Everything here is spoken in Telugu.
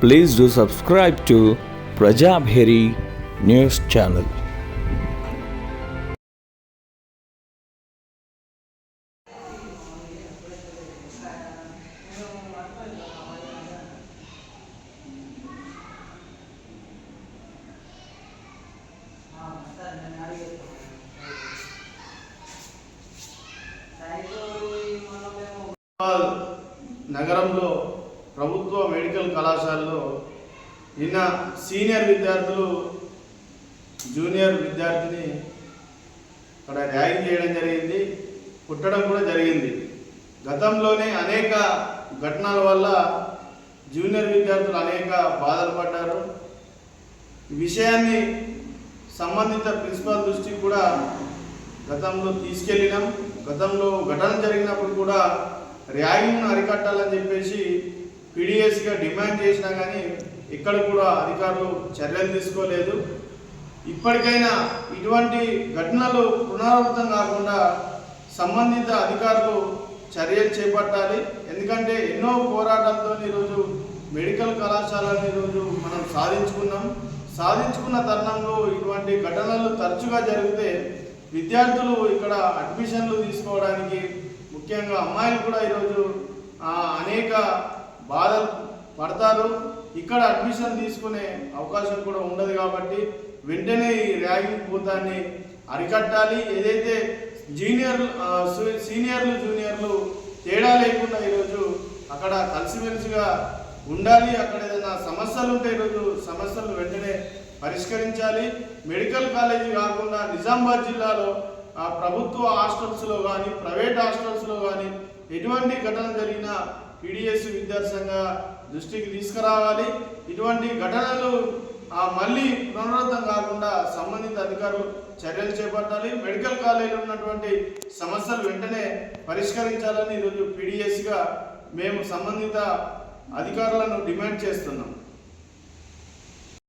Please do subscribe to Prajabheri News Channel. Hyderabad నగరంలో ప్రభుత్వ మెడికల్ కళాశాలలో నిన్న సీనియర్ విద్యార్థులు జూనియర్ విద్యార్థిని అక్కడ ర్యాగింగ్ చేయడం జరిగింది పుట్టడం కూడా జరిగింది. గతంలోనే అనేక ఘటనల వల్ల జూనియర్ విద్యార్థులు అనేక బాధలు పడ్డారు. ఈ విషయాన్ని సంబంధిత ప్రిన్సిపాల్ దృష్టికి కూడా గతంలో తీసుకెళ్ళినాం. గతంలో ఘటన జరిగినప్పుడు కూడా ర్యాగింగ్ను అరికట్టాలని చెప్పేసి పీడిఎస్గా డిమాండ్ చేసినా కానీ ఇక్కడ కూడా అధికారులు చర్యలు తీసుకోలేదు. ఇప్పటికైనా ఇటువంటి ఘటనలు పునరావృతం కాకుండా సంబంధిత అధికారులు చర్యలు చేపట్టాలి. ఎందుకంటే ఎన్నో పోరాటాలతో ఈరోజు మెడికల్ కళాశాలను ఈరోజు మనం సాధించుకున్నాం. సాధించుకున్న తరుణంలో ఇటువంటి ఘటనలు తరచుగా జరిగితే విద్యార్థులు ఇక్కడ అడ్మిషన్లు తీసుకోవడానికి ముఖ్యంగా అమ్మాయిలు కూడా ఈరోజు అనేక బాధలు పడతారు. ఇక్కడ అడ్మిషన్ తీసుకునే అవకాశం కూడా ఉండదు కాబట్టి వెంటనే ఈ ర్యాగింగ్ భూతాన్ని అరికట్టాలి. ఏదైతే జూనియర్ సీనియర్లు జూనియర్లు తేడా లేకుండా ఈరోజు అక్కడ కలిసిమెలిసిగా ఉండాలి. అక్కడ ఏదైనా సమస్యలు ఉంటే ఈరోజు సమస్యలు వెంటనే పరిష్కరించాలి. మెడికల్ కాలేజీ కాకుండా నిజామాబాద్ జిల్లాలో ప్రభుత్వ హాస్టల్స్లో కానీ ప్రైవేట్ హాస్టల్స్లో కానీ ఎటువంటి ఘటన జరిగినా పీడిఎస్ విద్యాసంఘ దృష్టికి తీసుకురావాలి. ఇటువంటి ఘటనలు ఆ మళ్ళీ పునరావృతం కాకుండా సంబంధిత అధికారులు చర్యలు చేపట్టాలి. మెడికల్ కాలేజీలో ఉన్నటువంటి సమస్యలు వెంటనే పరిష్కరించాలని ఈరోజు పీడిఎస్గా మేము సంబంధిత అధికారులను డిమాండ్ చేస్తున్నాం.